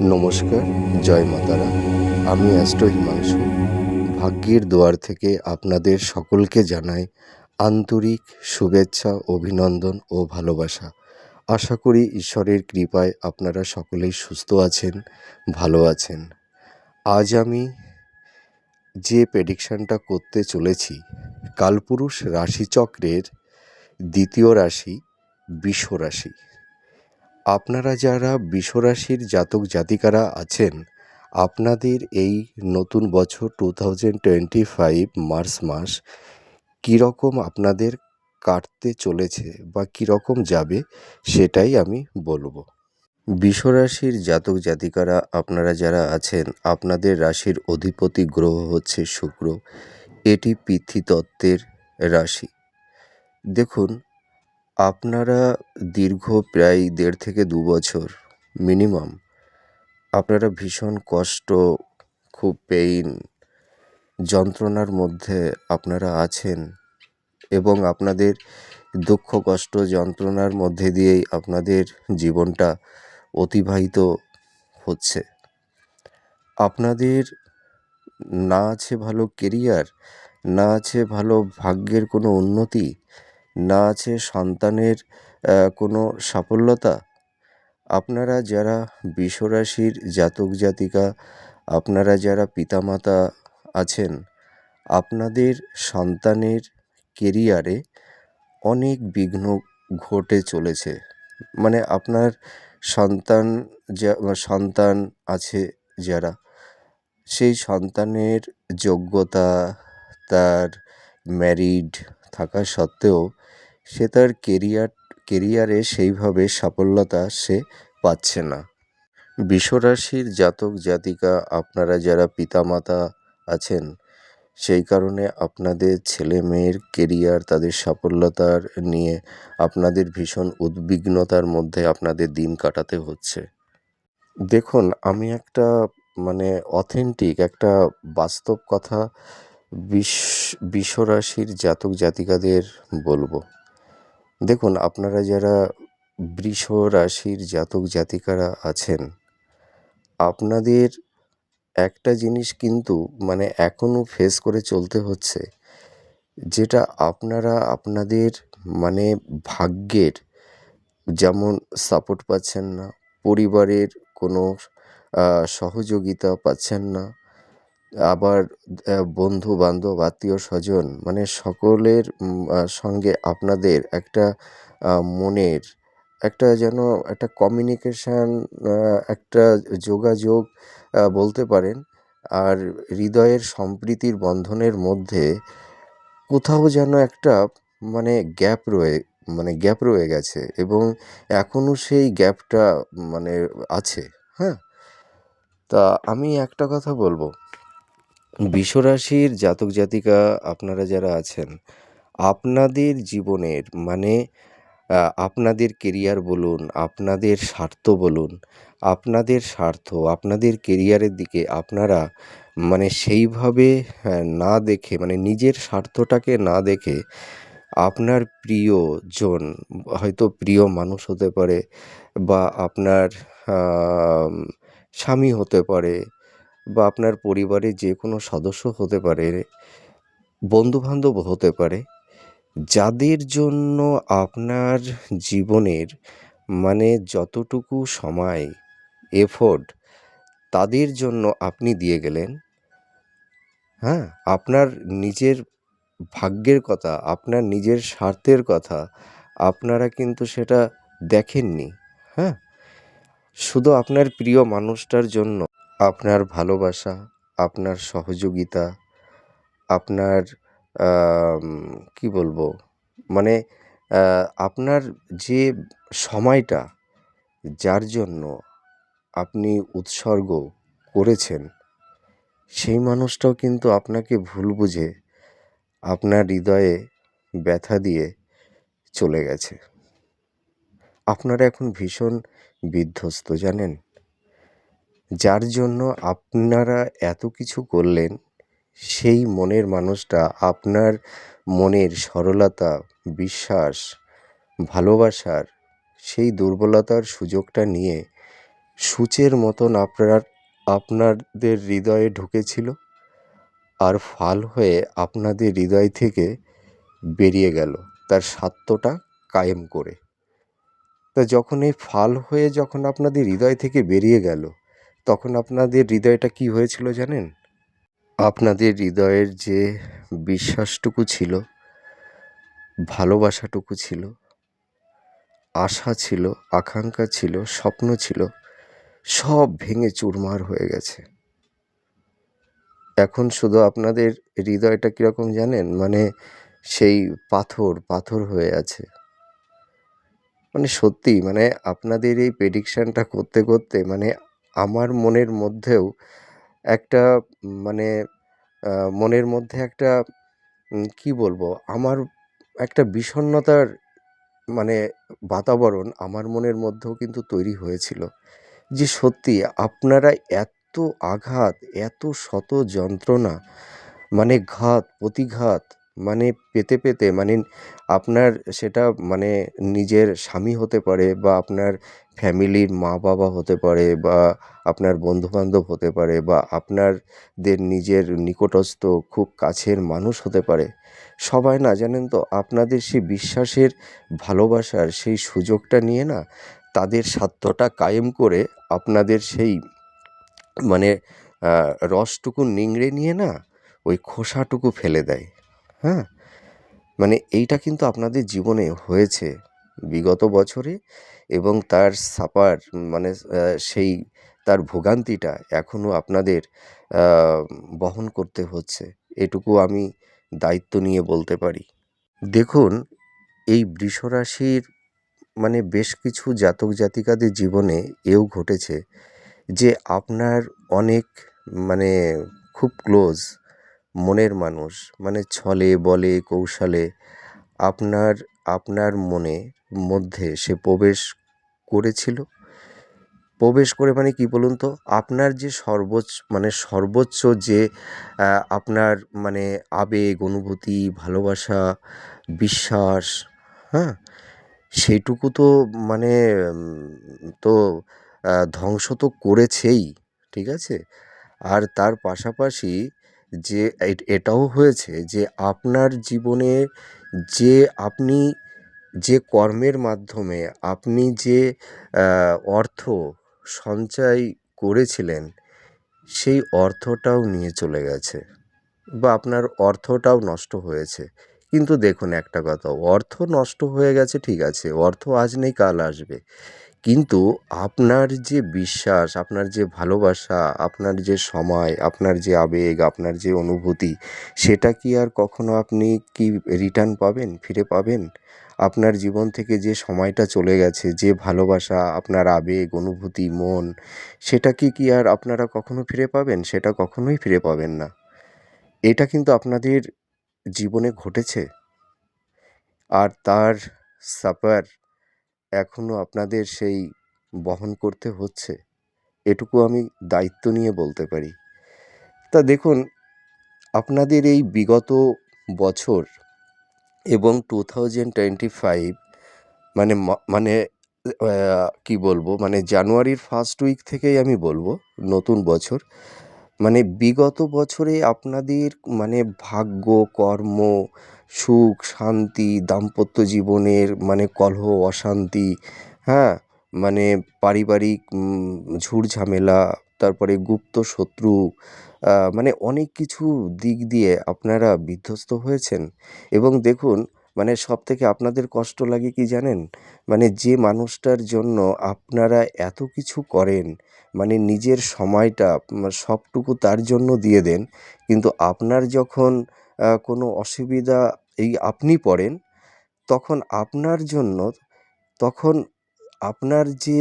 নমস্কার, জয় মাতারা। আমি অ্যাস্ট্রো হিমাংশু। ভাগ্যের দুয়ার থেকে আপনাদের সকলকে জানাই আন্তরিক শুভেচ্ছা, অভিনন্দন ও ভালোবাসা। আশা করি ঈশ্বরের কৃপায় আপনারা সকলেই সুস্থ আছেন, ভালো আছেন। আজ আমি যে প্রেডিকশানটা করতে চলেছি, কালপুরুষ রাশিচক্রের দ্বিতীয় রাশি, বিষ রাশি। আপনারা যারা বিশ্বরাশির জাতক জাতিকারা আছেন, আপনাদের এই নতুন বছর two thousand twenty five March মাস কীরকম আপনাদের কাটতে চলেছে বা কীরকম যাবে সেটাই আমি বলব। বিশ্বরাশির জাতক জাতিকারা আপনারা যারা আছেন, আপনাদের রাশির অধিপতি গ্রহ হচ্ছে শুক্র। এটি পিতৃতত্ত্বের রাশি। দেখুন আপনারা দীর্ঘ প্রায় দেড় থেকে দু বছর মিনিমাম আপনারা ভীষণ কষ্ট, খুব পেইন যন্ত্রণার মধ্যে আপনারা আছেন এবং আপনাদের দুঃখ, কষ্ট, যন্ত্রণার মধ্যে দিয়েই আপনাদের জীবনটা অতিবাহিত হচ্ছে। আপনাদের না আছে ভালো কেরিয়ার না আছে ভালো ভাগ্যের কোনো উন্নতি না আছে সন্তানের কোনো সাফল্যতা? আপনারা যারা বিশ্বরাশির জাতক জাতিকা, আপনারা যারা পিতামাতা আছেন, আপনাদের সন্তানের কেরিয়ারে অনেক বিঘ্ন ঘটে চলেছে। মানে আপনার সন্তান যা, সন্তান আছে যারা, সেই সন্তানের যোগ্যতা, তার ম্যারিড থাকা সত্ত্বেও সে তার কেরিয়ার, কেরিয়ারে সেইভাবে সাফল্যতা সে পাচ্ছে না। বিশ্বরাশির জাতক জাতিকা আপনারা যারা পিতামাতা আছেন, সেই কারণে আপনাদের ছেলে মেয়ের কেরিয়ার, তাদের সাফল্যতার নিয়ে আপনাদের ভীষণ উদ্বিগ্নতার মধ্যে আপনাদের দিন কাটাতে হচ্ছে। দেখুন, আমি একটা মানে অথেন্টিক একটা বাস্তব কথা বিশ, বিশ্বরাশির জাতক জাতিকাদের বলব। দেখুন, আপনারা যারা বৃষ রাশির জাতক জাতিকারা আছেন, আপনাদের একটা জিনিস কিন্তু মানে এখনও ফেস করে চলতে হচ্ছে, যেটা আপনারা আপনাদের মানে ভাগ্যের যেমন সাপোর্ট পাচ্ছেন না, পরিবারের কোনো সহযোগিতা পাচ্ছেন না আবার বন্ধু বান্ধব, আত্মীয় স্বজন মানে সকলের সঙ্গে আপনাদের একটা মনের একটা যেন একটা কমিউনিকেশান একটা যোগাযোগ বলতে পারেন। আর হৃদয়ের সম্প্রীতির বন্ধনের মধ্যে কোথাও যেন একটা মানে গ্যাপ রয়ে মানে গ্যাপ রয়ে গেছে এবং এখনও সেই গ্যাপটা মানে আছে হ্যাঁ? তা আমি একটা কথা বলব। বিশ্বরাশির জাতক জাতিকা আপনারা যারা আছেন, আপনাদের জীবনের মানে আপনাদের কেরিয়ার বলুন, আপনাদের স্বার্থ বলুন, আপনাদের স্বার্থ, আপনাদের কেরিয়ারের দিকে আপনারা মানে সেইভাবে না দেখে মানে নিজের স্বার্থটাকে না দেখে আপনার প্রিয়জন, হয়তো প্রিয় মানুষ হতে পারে বা আপনার স্বামী হতে পারে বা আপনার পরিবারের যে কোনো সদস্য হতে পারে, বন্ধুবান্ধব হতে পারে, যাদের জন্য আপনার জীবনের মানে যতটুকু সময় এফোর্ড তাদের জন্য আপনি দিয়ে গেলেন হ্যাঁ? আপনার নিজের ভাগ্যের কথা, আপনার নিজের স্বার্থের কথা আপনারা কিন্তু সেটা দেখেননি হ্যাঁ? শুধু আপনার প্রিয় মানুষটার জন্য আপনার ভালোবাসা, আপনার সহযোগিতা, আপনার কি বলব? মানে আপনার যে সময়টা যার জন্য আপনি উৎসর্গ করেছেন, সেই মানুষটাও কিন্তু আপনাকে ভুল বুঝে আপনার হৃদয়ে ব্যথা দিয়ে চলে গেছে। আপনারা এখন ভীষণ বিধ্বস্ত, জানেন? যার জন্য আপনারা এত কিছু করলেন, সেই মনের মানুষটা আপনার মনের সরলতা, বিশ্বাস, ভালোবাসার সেই দুর্বলতার সুযোগটা নিয়ে সূচের মতন আপনার, আপনাদের হৃদয়ে ঢুকেছিল আর ফাল হয়ে আপনাদের হৃদয় থেকে বেরিয়ে গেল তার স্বার্থটা কায়েম করে। তা যখন এই ফাল হয়ে যখন আপনাদের হৃদয় থেকে বেরিয়ে গেল তখন আপনাদের হৃদয়টা কি হয়েছিল জানেন? আপনাদের হৃদয়ের যে বিশ্বাসটুকু ছিল, ভালোবাসাটুকু ছিল, আশা ছিল, আকাঙ্ক্ষা ছিল, স্বপ্ন ছিল, সব ভেঙে চুরমার হয়ে গেছে। এখন শুধু আপনাদের হৃদয়টা কীরকম জানেন? মানে সেই পাথর পাথর হয়ে আছে। মানে সত্যি মানে আপনাদের এই প্রেডিকশানটা করতে করতে মানে আমার মনের মধ্যেও একটা মানে মনের মধ্যে একটা কি বলব? আমার একটা বিষণ্ণতার মানে বাতাবরণ আমার মনের মধ্যেও কিন্তু তৈরি হয়েছিল। যে সত্যি আপনারা এত আঘাত, এত শত যন্ত্রণা মানে ঘাত, প্রতিঘাত মানে পেতে পেতে মানে আপনার সেটা মানে নিজের স্বামী হতে পারে বা আপনার ফ্যামিলির মা বাবা হতে পারে বা আপনার বন্ধুবান্ধব হতে পারে বা আপনারদের নিজের নিকটস্থ খুব কাছের মানুষ হতে পারে। সবাই না জানেন তো, আপনাদের সেই বিশ্বাসের ভালোবাসার সেই সুযোগটা নিয়ে না তাদের স্বার্থটা কায়েম করে আপনাদের সেই মানে রসটুকু নিংড়ে নিয়ে না ওই খোসাটুকু ফেলে দেয়। হ্যাঁ? মানে এইটা কিন্তু আপনাদের জীবনে হয়েছে। বিগত বছরে এবং তার সাপার মানে সেই তার ভোগান্তিটা এখনও আপনাদের বহন করতে হচ্ছে। এটুকু আমি দায়িত্ব নিয়ে বলতে পারি। দেখুন, এই বৃষরাশির মানে বেশ কিছু জাতক জাতিকাদের জীবনে এও ঘটেছে যে আপনার অনেক মানে খুব ক্লোজ মনের মানুষ মানে ছলে, বলে, কৌশলে আপনার আপনার মনে মধ্যে সে প্রবেশ করেছিল। প্রবেশ করে মানে কি বলুন তো? আপনার যে সর্বোচ্চ মানে সর্বোচ্চ যে আপনার মানে আবেগ, অনুভূতি, ভালোবাসা, বিশ্বাস হ্যাঁ? সেইটুকু তো মানে তো ধ্বংস তো করেছেই, ঠিক আছে? আর তার পাশাপাশি যে এটাও হয়েছে যে আপনার জীবনে যে আপনি যে কর্মের মাধ্যমে আপনি যে অর্থ সঞ্চয় করেছিলেন, সেই অর্থটাও নিয়ে চলে গেছে বা আপনার অর্থটাও নষ্ট হয়েছে। কিন্তু দেখুন একটা কথা, অর্থ নষ্ট হয়ে গেছে ঠিক আছে, অর্থ আজ নেই, কাল আসবে। কিন্তু আপনার যে বিশ্বাস, আপনার যে ভালোবাসা, আপনার যে সময়, আপনার যে আবেগ, আপনার যে অনুভূতি, সেটা কি আর কখনো আপনি কি রিটার্ন পাবেন, ফিরে পাবেন? আপনার জীবন থেকে যে সময়টা চলে গেছে, যে ভালোবাসা, আপনার আবেগ, অনুভূতি, মন সেটা কি কি আর আপনারা কখনো ফিরে পাবেন? সেটা কখনোই ফিরে পাবেন না। এটা কিন্তু আপনাদের জীবনে ঘটেছে। আর তার সাপার এখনও আপনাদের সেই বহন করতে হচ্ছে। এটুকু আমি দায়িত্ব নিয়ে বলতে পারি। তা দেখুন, আপনাদের এই বিগত বছর এবং টু থাউজেন্ড টোয়েন্টি ফাইভ মানে মানে কি বলব? মানে জানুয়ারির ফার্স্ট উইক থেকেই আমি বলব, নতুন বছর। মানে বিগত বছরে আপনাদের মানে ভাগ্য, কর্ম, সুখ, শান্তি, দাম্পত্য জীবনের মানে কলহ, অশান্তি হ্যাঁ? মানে পারিবারিক ঝুট ঝামেলা তারপরে গুপ্ত শত্রু মানে অনেক কিছু দিক দিয়ে আপনারা বিধ্বস্ত হয়েছেন। এবং দেখুন মানে সব থেকে আপনাদের কষ্ট লাগে কি জানেন? মানে যে মানুষটার জন্য আপনারা এত কিছু করেন মানে নিজের সময়টা সবটুকু তার জন্য দিয়ে দেন, কিন্তু আপনার যখন কোনো অসুবিধা এই আপনি পড়েন, তখন আপনার জন্য, তখন আপনার যে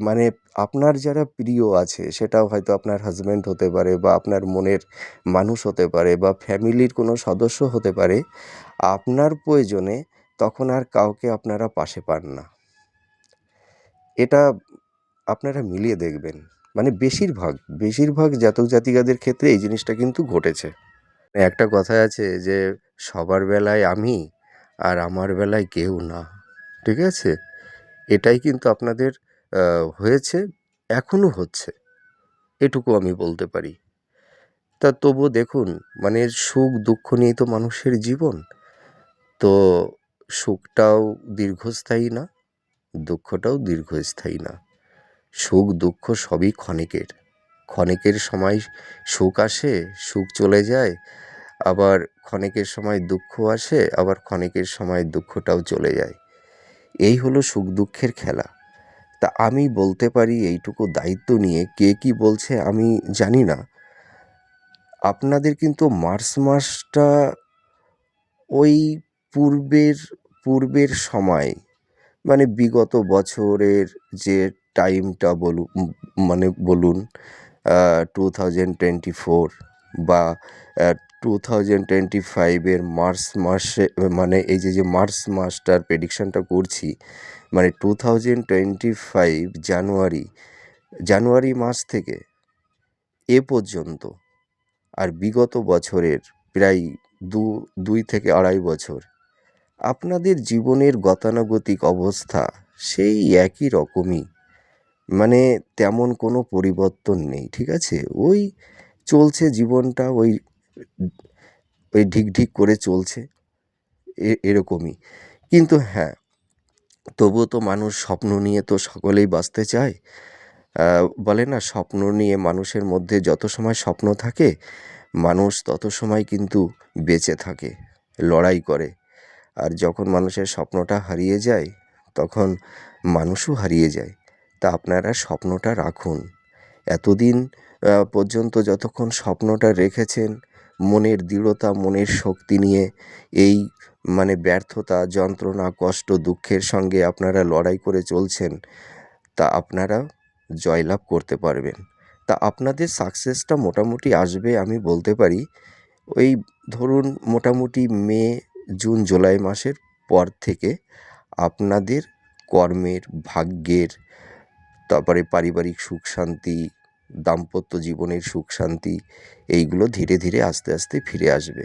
মানে আপনার যারা প্রিয় আছে, সেটাও হয়তো আপনার হাজব্যান্ড হতে পারে বা আপনার মনের মানুষ হতে পারে বা ফ্যামিলির কোনো সদস্য হতে পারে, আপনার প্রয়োজনে তখন আর কাউকে আপনারা পাশে পান না। এটা আপনারা মিলিয়ে দেখবেন। মানে বেশিরভাগ বেশিরভাগ জাতক জাতিকাদের ক্ষেত্রে এই জিনিসটা কিন্তু ঘটেছে। একটা কথা আছে যে, সবার বেলায় আমি আর আমার বেলায় কেউ না, ঠিক আছে? এটাই কিন্তু আপনাদের হয়েছে, এখনও হচ্ছে। এটুকু আমি বলতে পারি। তা তবুও দেখুন মানে সুখ, দুঃখ নিয়েই তো মানুষের জীবন। তো সুখটাও দীর্ঘস্থায়ী না, দুঃখটাও দীর্ঘস্থায়ী না। সুখ, দুঃখ সবই ক্ষণিকের। ক্ষণিকের সময় সুখ আসে, সুখ চলে যায়, আবার ক্ষণিকের সময় দুঃখ আসে, আবার ক্ষণিকের সময় দুঃখটাও চলে যায়। এই হলো সুখ দুঃখের খেলা। তা আমি বলতে পারি এইটুকু দায়িত্ব নিয়ে কে কী বলছে আমি জানি না। আপনাদের কিন্তু মার্চ মাসটা ওই পূর্বের পূর্বের সময় মানে বিগত বছরের যে টাইমটা বলুন মানে বলুন টু থাউজেন্ড টোয়েন্টি ফোর বা টু থাউজেন্ড টোয়েন্টি ফাইভের মার্চ মাসে মানে এই যে যে মার্চ মাসটার প্রেডিকশানটা করছি মানে two thousand twenty five January January মাস থেকে এ পর্যন্ত আর বিগত বছরের প্রায় দু, দুই থেকে আড়াই বছর, আপনাদের জীবনের গতানুগতিক অবস্থা সেই একই রকমই মানে তেমন কোনো পরিবর্তন নেই, ঠিক আছে? ওই চলছে জীবনটা, ওই ওই ঢিক ঢিক করে চলছে এরকমই। কিন্তু হ্যাঁ তবুও তো মানুষ স্বপ্ন নিয়ে তো সকলেই বাঁচতে চায়। বলে না, স্বপ্ন নিয়ে মানুষের মধ্যে যত সময় স্বপ্ন থাকে, মানুষ তত সময় কিন্তু বেঁচে থাকে, লড়াই করে। আর যখন মানুষের স্বপ্নটা হারিয়ে যায়, তখন মানুষও হারিয়ে যায়। তা আপনারা স্বপ্নটা রাখুন। এতদিন পর্যন্ত যতক্ষণ স্বপ্নটা রেখেছেন মনের দৃঢ়তা, মনের শক্তি নিয়ে এই মানে ব্যর্থতা, যন্ত্রণা, কষ্ট, দুঃখের সঙ্গে আপনারা লড়াই করে চলছেন, তা আপনারা জয়লাভ করতে পারবেন। তা আপনাদের সাকসেসটা মোটামুটি আসবে, আমি বলতে পারি। ওই ধরুন মোটামুটি মে, জুন, জুলাই মাসের পর থেকে আপনাদের কর্মের, ভাগ্যের, তারপরে পারিবারিক সুখ, শান্তি দাম্পত্য জীবনের সুখ শান্তি এইগুলো ধীরে ধীরে আস্তে আস্তে ফিরে আসবে।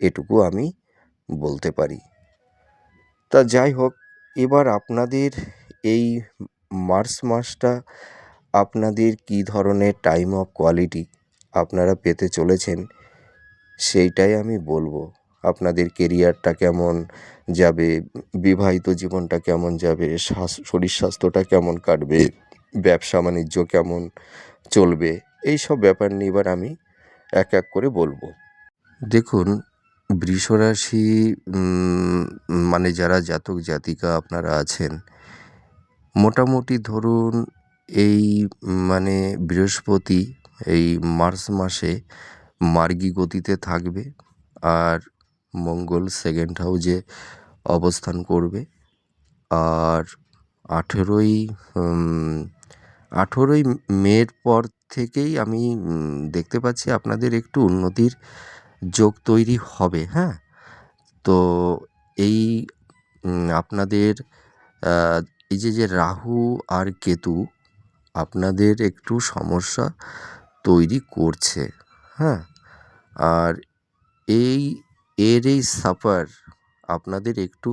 এটুকু আমি বলতে পারি। তা যাই হোক এবার আপনাদের এই মার্চ মাসটা আপনাদের কী ধরনের টাইম অফ কোয়ালিটি আপনারা পেতে চলেছেন সেইটাই আমি বলব। আপনাদের কেরিয়ারটা কেমন যাবে বিবাহিত জীবনটা কেমন যাবে শরীর স্বাস্থ্যটা কেমন কাটবে ব্যবসা বাণিজ্য কেমন চলবে এই সব ব্যাপার নিয়ে এবার আমি এক এক করে বলব। দেখুন বৃষরাশি মানে যারা জাতক জাতিকা আপনারা আছেন, মোটামুটি ধরুন এই মানে বৃহস্পতি এই মার্চ মাসে মার্গী গতিতে থাকবে আর মঙ্গল সেকেন্ড হাউজে অবস্থান করবে। আর আঠেরোই আঠেরোই মের পর থেকেই আমি দেখতে পাচ্ছি আপনাদের একটু উন্নতির যোগ তৈরি হবে হ্যাঁ? তো এই আপনাদের এই যে যে রাহু আর কেতু আপনাদের একটু সমস্যা তৈরি করছে হ্যাঁ? আর এই, এর এই সাফার আপনাদের একটু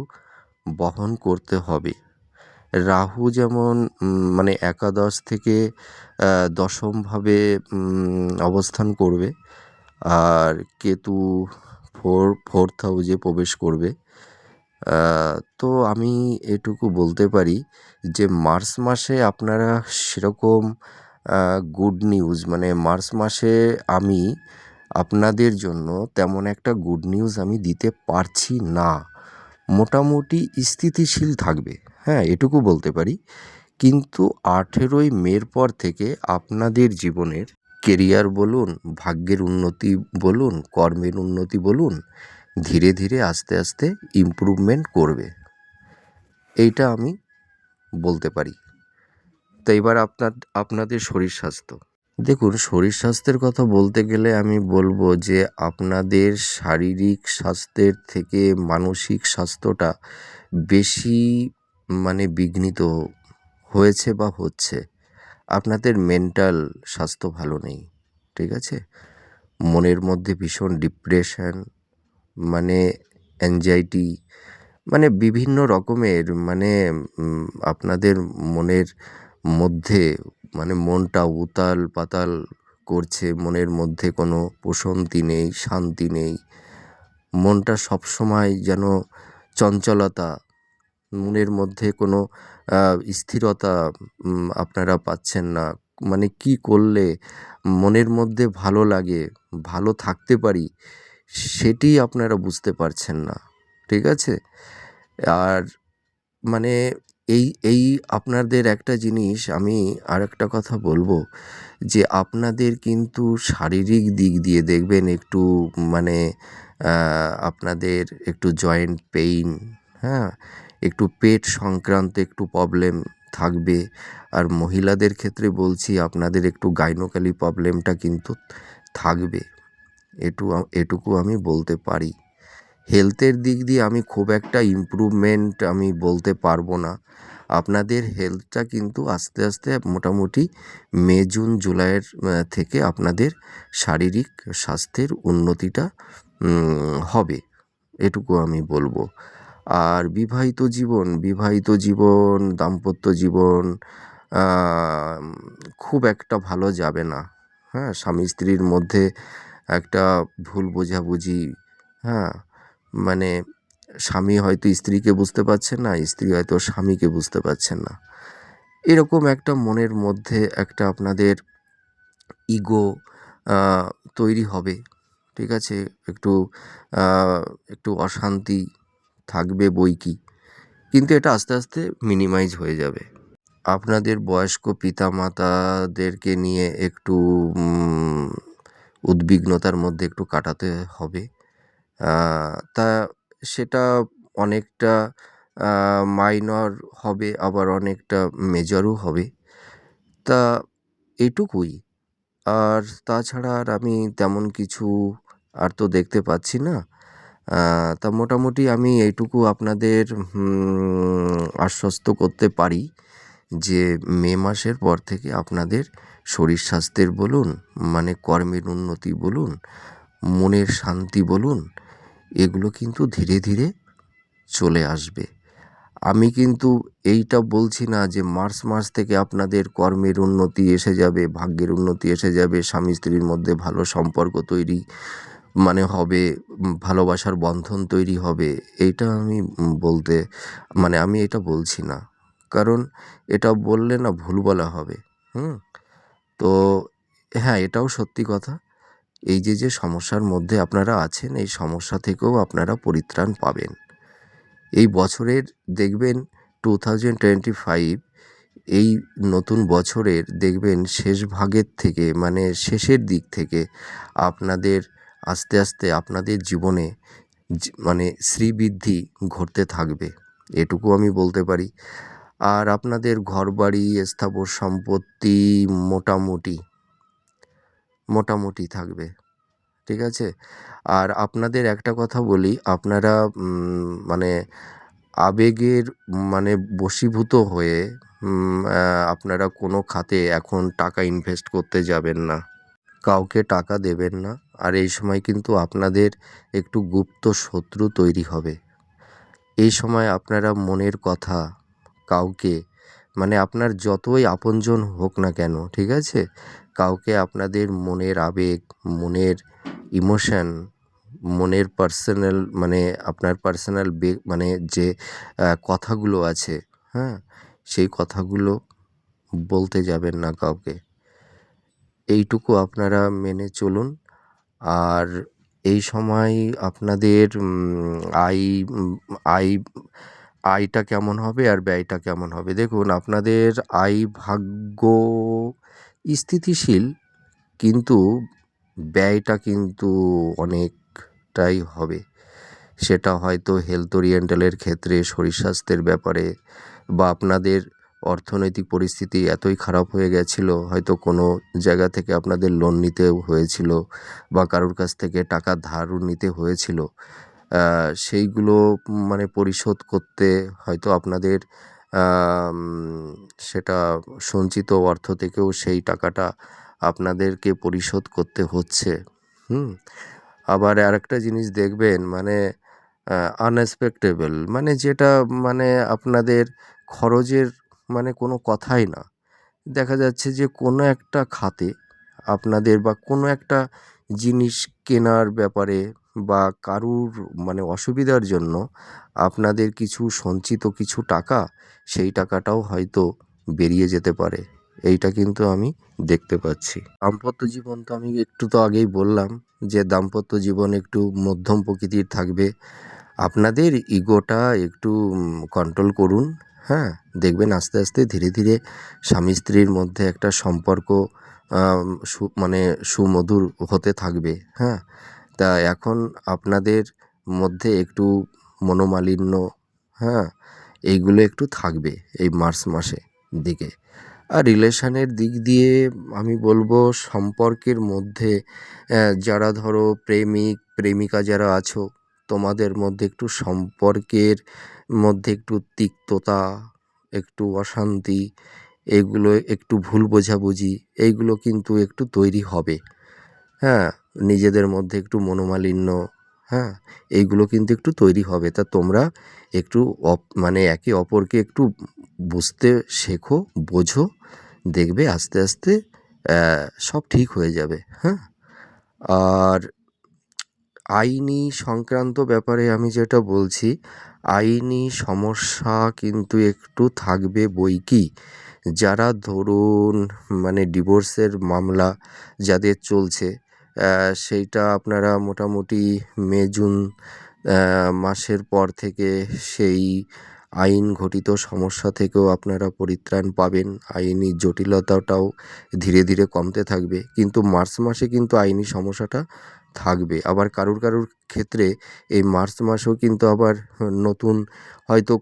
বহন করতে হবে। রাহু যেমন মানে একাদশ থেকে দশমভাবে অবস্থান করবে। আর কেতু ফোর, ফোর্থ হাউজে প্রবেশ করবে। তো আমি এটুকু বলতে পারি যে, মার্চ মাসে আপনারা সেরকম গুড নিউজ মানে মার্চ মাসে আমি আপনাদের জন্য তেমন একটা গুড নিউজ আমি দিতে পারছি না। মোটামুটি স্থিতিশীল থাকবে। হ্যাঁ এটুকু বলতে পারি। কিন্তু আঠেরোই মের পর থেকে আপনাদের জীবনের কেরিয়ার বলুন, ভাগ্যের উন্নতি বলুন, কর্মের উন্নতি বলুন, ধীরে ধীরে আস্তে আস্তে ইমপ্রুভমেন্ট করবে। এইটা আমি বলতে পারি। তো এবার আপনার আপনাদের শরীর স্বাস্থ্য। দেখুন, শরীর স্বাস্থ্যের কথা বলতে গেলে আমি বলব যে আপনাদের শারীরিক স্বাস্থ্যের থেকে মানসিক স্বাস্থ্যটা বেশি মানে বিঘ্নিত হয়েছে বা হচ্ছে, আপনাদের মেন্টাল স্বাস্থ্য ভালো নেই, ঠিক আছে? মনের মধ্যে ভীষণ ডিপ্রেশন মানে অ্যাংজাইটি মানে বিভিন্ন রকমের মানে আপনাদের মনের মধ্যে মানে মনটা উতাল-পাতাল করছে, মনের মধ্যে কোনো প্রশান্তি নেই, শান্তি নেই, মনটা সবসময় যেন চঞ্চলতা মনের মধ্যে কোনো স্থিরতা আপনারা পাচ্ছেন না। মানে কি করলে মনের মধ্যে ভালো লাগে, ভালো থাকতে পারি, সেটি আপনারা বুঝতে পারছেন না। ঠিক আছে? আর মানে এই এই আপনাদের একটা জিনিস আমি আর একটা কথা বলব, যে আপনাদের কিন্তু শারীরিক দিক দিয়ে দেখবেন একটু মানে আপনাদের একটু জয়েন্ট পেইন হ্যাঁ একটু পেট সংক্রান্ত একটু প্রবলেম থাকবে। আর মহিলাদের ক্ষেত্রে বলছি, আপনাদের একটু গাইনোকালি প্রবলেমটা কিন্তু থাকবে। এটু এটুকু আমি বলতে পারি। হেলথের দিক দিয়ে আমি খুব একটা ইমপ্রুভমেন্ট আমি বলতে পারব না। আপনাদের হেলথটা কিন্তু আস্তে আস্তে মোটামুটি মে, জুন, জুলাইয়ের থেকে আপনাদের শারীরিক স্বাস্থ্যের উন্নতিটা হবে। এটুকু আমি বলব। আর বিবাহিত জীবন বিবাহিত জীবন, দাম্পত্য জীবন খুব একটা ভালো যাবে না। হ্যাঁ স্বামী স্ত্রীর মধ্যে একটা ভুল বোঝাবুঝি হ্যাঁ মানে স্বামী হয়তো স্ত্রীকে বুঝতে পারছেন না, স্ত্রী হয়তো স্বামীকে বুঝতে পারছেন না। এরকম একটা মনের মধ্যে একটা আপনাদের ইগো তৈরি হবে, ঠিক আছে? একটু একটু অশান্তি থাকবে বই কি? কিন্তু এটা আস্তে আস্তে মিনিমাইজ হয়ে যাবে। আপনাদের বয়স্ক পিতা মাতাদেরকে নিয়ে একটু উদ্বিগ্নতার মধ্যে একটু কাটাতে হবে। তা সেটা অনেকটা মাইনর হবে, আবার অনেকটা মেজরও হবে। তা এটুকুই। আর তাছাড়া আর আমি তেমন কিছু আর তো দেখতে পাচ্ছি না। তা মোটামুটি আমি এইটুকু আপনাদের আশ্বস্ত করতে পারি যে মে মাসের পর থেকে আপনাদের শরীর স্বাস্থ্যের বলুন মানে কর্মের উন্নতি বলুন, মনের শান্তি বলুন, এগুলো কিন্তু ধীরে ধীরে চলে আসবে। আমি কিন্তু এইটা বলছি না যে মার্চ মাস থেকে আপনাদের কর্মের উন্নতি এসে যাবে, ভাগ্যের উন্নতি এসে যাবে, স্বামী স্ত্রীর মধ্যে ভালো সম্পর্ক তৈরি মানে হবে ভালোবাসার বন্ধন তৈরি হবে, এইটা আমি বলতে মানে আমি এটা বলছি না। কারণ এটা বললে না ভুল বলা হবে, হুম? তো হ্যাঁ এটাও সত্যি কথা। এই যে যে সমস্যার মধ্যে আপনারা আছেন, এই সমস্যা থেকেও আপনারা পরিত্রাণ পাবেন। এই বছরের দেখবেন টু থাউজেন্ড টোয়েন্টি ফাইভ এই নতুন বছরের দেখবেন শেষ ভাগের থেকে মানে শেষের দিক থেকে আপনাদের আস্তে আস্তে আপনাদের জীবনে মানে শ্রীবৃদ্ধি ঘটতে থাকবে। এটুকু আমি বলতে পারি। আর আপনাদের ঘরবাড়ি, স্থাবর সম্পত্তি মোটামুটি মোটামুটি থাকবে। ঠিক আছে? আর আপনাদের একটা কথা বলি, আপনারা মানে আবেগের মানে বশীভূত হয়ে আপনারা কোনো খাতে এখন টাকা ইনভেস্ট করতে যাবেন না। কাউকে টাকা দেবেন না। আর এই সময় কিন্তু আপনাদের একটু গুপ্ত শত্রু তৈরি হবে। এই সময় আপনারা মনের কথা কাউকে মানে আপনার যতই আপনজন হোক না কেন, ঠিক আছে? কাউকে আপনাদের মনের আবেগ, মনের ইমোশান মনের পার্সোনাল মানে আপনার পার্সোনাল বে মানে যে কথাগুলো আছে হ্যাঁ? সেই কথাগুলো বলতে যাবেন না কাউকে। এইটুকু আপনারা মেনে চলুন। আর এই সময় আপনাদের আয় আয়, আয়টা কেমন হবে আর ব্যয়টা কেমন হবে? দেখুন, আপনাদের আয় ভাগ্য স্থিতিশীল, কিন্তু ব্যয়টা কিন্তু অনেকটাই হবে। সেটা হয়তো হেলথ ওরিয়েন্টালের ক্ষেত্রে শরীর স্বাস্থ্যের ব্যাপারে বা আপনাদের অর্থনৈতিক পরিস্থিতি এতই খারাপ হয়ে গেছিল, হয়তো কোনো জায়গা থেকে আপনাদের লোন নিতেও হয়েছিল বা কারোর কাছ থেকে টাকা ধারও নিতে হয়েছিল। সেইগুলো মানে পরিশোধ করতে হয়তো আপনাদের সেটা সঞ্চিত অর্থ থেকেও সেই টাকাটা আপনাদেরকে পরিশোধ করতে হচ্ছে। হুম, আবার আরেকটা জিনিস দেখবেন মানে আনএক্সপেক্টেবল মানে যেটা মানে আপনাদের খরচের মানে কোনো কথাই না। দেখা যাচ্ছে যে কোনো একটা খাতে আপনাদের বা কোনো একটা জিনিস কেনার ব্যাপারে বা কারুর মানে অসুবিধার জন্য আপনাদের কিছু সঞ্চিত কিছু টাকা সেই টাকাটাও হয়তো বেরিয়ে যেতে পারে। এইটা কিন্তু আমি দেখতে পাচ্ছি। দাম্পত্য জীবন তো আমি একটু তো আগেই বললাম যে দাম্পত্য জীবন একটু মধ্যম প্রকৃতির থাকবে। আপনাদের ইগোটা একটু কন্ট্রোল করুন। হ্যাঁ দেখবেন আস্তে আস্তে ধীরে ধীরে স্বামী স্ত্রীর মধ্যে একটা সম্পর্ক সু মানে সুমধুর হতে থাকবে হ্যাঁ? তা এখন আপনাদের মধ্যে একটু মনোমালিন্য হ্যাঁ? এইগুলো একটু থাকবে এই মার্চ মাসে দিকে। আর রিলেশানের দিক দিয়ে আমি বলব সম্পর্কের মধ্যে যারা ধরো প্রেমিক, প্রেমিকা যারা আছো তোমাদের মধ্যে একটু সম্পর্কের মধ্যে একটু তিক্ততা, একটু অশান্তি, এগুলো একটু ভুল বোঝাবুঝি, এইগুলো কিন্তু একটু তৈরি হবে। হ্যাঁ নিজেদের মধ্যে একটু মনোমালিন্য হ্যাঁ এইগুলো কিন্তু একটু তৈরি হবে। তা তোমরা একটু অপ মানে একে অপরকে একটু বুঝতে শেখো, বোঝো, দেখবে আস্তে আস্তে সব ঠিক হয়ে যাবে। হ্যাঁ আর আইনি সংক্রান্ত ব্যাপারে আমি যেটা বলছি, আইনি সমস্যা কিন্তু একটু থাকবে বই কি? যারা ধরুন মানে ডিভোর্সের মামলা যাদের চলছে সেইটা আপনারা মোটামুটি মে, জুন মাসের পর থেকে সেই আইন ঘটিত সমস্যা থেকেও আপনারা পরিত্রাণ পাবেন। আইনি জটিলতাটাও ধীরে ধীরে কমতে থাকবে। কিন্তু মার্চ মাসে কিন্তু আইনি সমস্যাটা থাকবে। আবার কারুর কারুর ক্ষেত্রে এই মার্চ মাসেও কিন্তু আবার নতুন হয়তো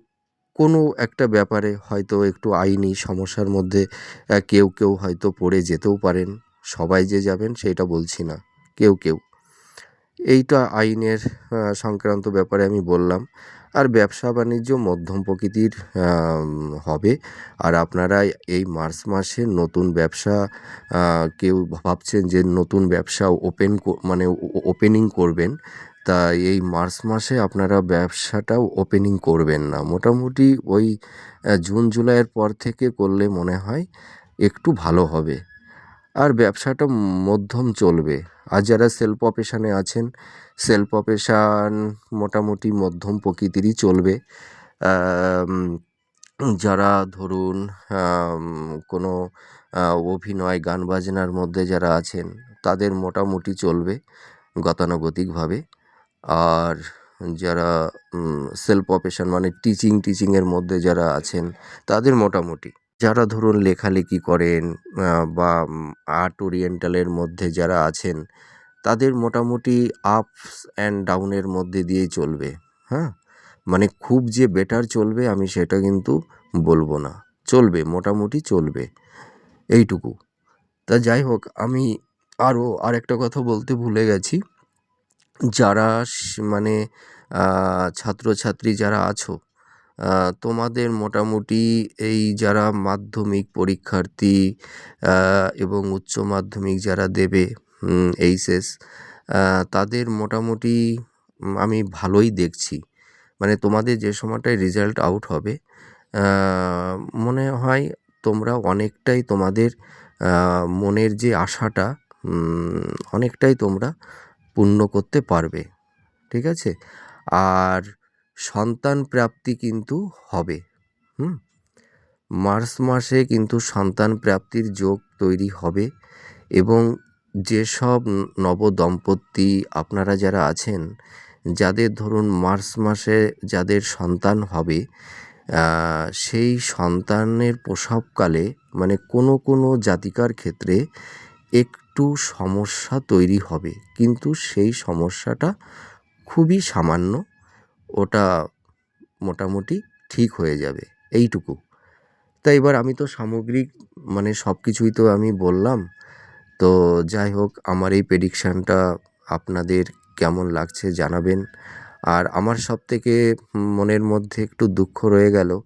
কোনো একটা ব্যাপারে হয়তো একটু আইনি সমস্যার মধ্যে কেউ কেউ হয়তো পড়ে যেতেও পারেন। সবাই যে যাবেন সেটা বলছি না, কেউ কেউ। এইটা আইনের সংক্রান্ত ব্যাপারে আমি বললাম। আর ব্যবসা বাণিজ্য মধ্যম প্রকৃতির হবে। আর আপনারা এই মার্চ মাসে নতুন ব্যবসা কেউ ভাবছেন যে নতুন ব্যবসা ওপেন মানে ওপেনিং করবেন তা এই মার্চ মাসে আপনারা ব্যবসাটাও ওপেনিং করবেন না। মোটামুটি ওই জুন, জুলাইয়ের পর থেকে করলে মনে হয় একটু ভালো হবে। আর ব্যবসাটা মধ্যম চলবে। আর যারা সেলফ অপেশানে আছেন সেলফ অপেশান মোটামুটি মধ্যম প্রকৃতিরই চলবে। যারা ধরুন কোনো অভিনয়, গান বাজনার মধ্যে যারা আছেন, তাদের মোটামুটি চলবে গতানুগতিকভাবে। আর যারা সেলফ প্রফেশন মানে টিচিং টিচিংয়ের মধ্যে যারা আছেন, তাদের মোটামুটি। যারা ধরুন লেখালেখি করেন বা আর্ট ওরিয়েন্টালের মধ্যে যারা আছেন তাদের মোটামুটি আপস অ্যান্ড ডাউনের মধ্যে দিয়েই চলবে হ্যাঁ? মানে খুব যে বেটার চলবে আমি সেটা কিন্তু বলব না। চলবে, মোটামুটি চলবে, এইটুকু। তা যাই হোক, আমি আরও আরেকটা কথা বলতে ভুলে গেছি। যারা মানে ছাত্রছাত্রী যারা আছো তোমাদের মোটামুটি এই যারা মাধ্যমিক পরীক্ষার্থী এবং উচ্চ মাধ্যমিক যারা দেবে এইচএস তাদের মোটামুটি আমি ভালোই দেখছি। মানে তোমাদের যে সময়টায় রেজাল্ট আউট হবে মনে হয় তোমরা অনেকটাই তোমাদের মনের যে আশাটা অনেকটাই তোমরা পূর্ণ করতে পারবে। ঠিক আছে? আর সন্তান প্রাপ্তি কিন্তু হবে, হুম? মার্চ মাসে কিন্তু সন্তান প্রাপ্তির যোগ তৈরি হবে এবং যেসব নবদম্পতি আপনারা যারা আছেন, যাদের ধরুন মার্চ মাসে যাদের সন্তান হবে সেই সন্তানের প্রসবকালে মানে কোনো কোনো জাতিকার ক্ষেত্রে একটু সমস্যা তৈরি হবে। কিন্তু সেই সমস্যাটা খুবই সামান্য, ওটা মোটামুটি ঠিক হয়ে যাবে, এইটুকু। তা এবার আমি তো সামগ্রিক মানে সব কিছুই তো আমি বললাম তো যাই হোক, আমার এই প্রেডিকশানটা আপনাদের কেমন লাগছে জানাবেন। আর আমার সব থেকে মনের মধ্যে একটু দুঃখ রয়ে গেল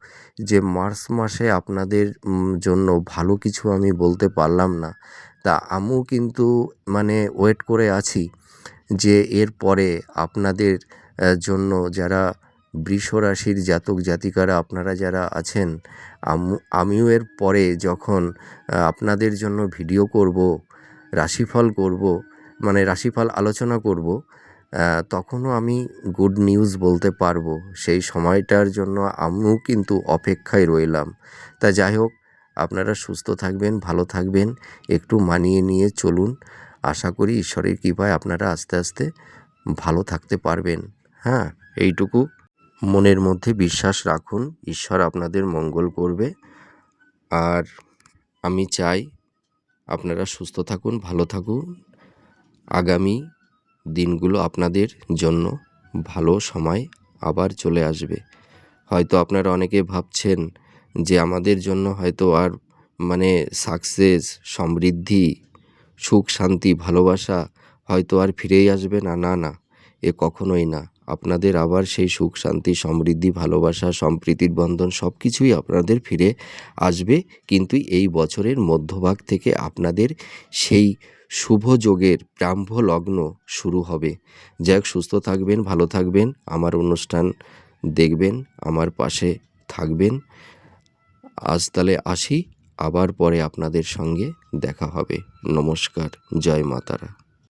যে, মার্চ মাসে আপনাদের জন্য ভালো কিছু আমি বলতে পারলাম না। তা আমিও কিন্তু মানে ওয়েট করে আছি যে, এর পরে আপনাদের জন্য যারা বৃষ রাশির জাতক জাতিকারা আপনারা যারা আছেন, আম- আমিও এর পরে যখন আপনাদের জন্য ভিডিও করব রাশিফল করব মানে রাশিফল আলোচনা করব তখনও আমি গুড নিউজ বলতে পারব। সেই সময়টার জন্য আমিও কিন্তু অপেক্ষায় রইলাম। তা যাই হোক, আপনারা সুস্থ থাকবেন, ভালো থাকবেন, একটু মানিয়ে নিয়ে চলুন। আশা করি ঈশ্বরের কৃপায় আপনারা আস্তে আস্তে ভালো থাকতে পারবেন। হ্যাঁ এইটুকু। মনের মধ্যে বিশ্বাস রাখুন, ঈশ্বর আপনাদের মঙ্গল করবে। আর আমি চাই আপনারা সুস্থ থাকুন, ভালো থাকুন। আগামী দিনগুলো আপনাদের জন্য ভালো সময় আবার চলে আসবে। হয়তো আপনারা অনেকে ভাবছেন যে আমাদের জন্য হয়তো আর মানে সাকসেস সমৃদ্ধি, সুখ, শান্তি, ভালোবাসা হয়তো আর ফিরেই আসবে না না না, এ কখনোই না। আপনাদের আবার সেই সুখ, শান্তি, সমৃদ্ধি, ভালোবাসা, সম্প্রীতির বন্ধন সব কিছুই আপনাদের ফিরে আসবে। কিন্তু এই বছরের মধ্যভাগ থেকে আপনাদের সেই শুভ যোগের ব্রাহ্ম লগ্ন শুরু হবে। যাক, সুস্থ থাকবেন, ভালো থাকবেন, আমার অনুষ্ঠান দেখবেন, আমার পাশে থাকবেন। আজ তাহলে আসি, আবার পরে আপনাদের সঙ্গে দেখা হবে। নমস্কার, জয় মাতারা।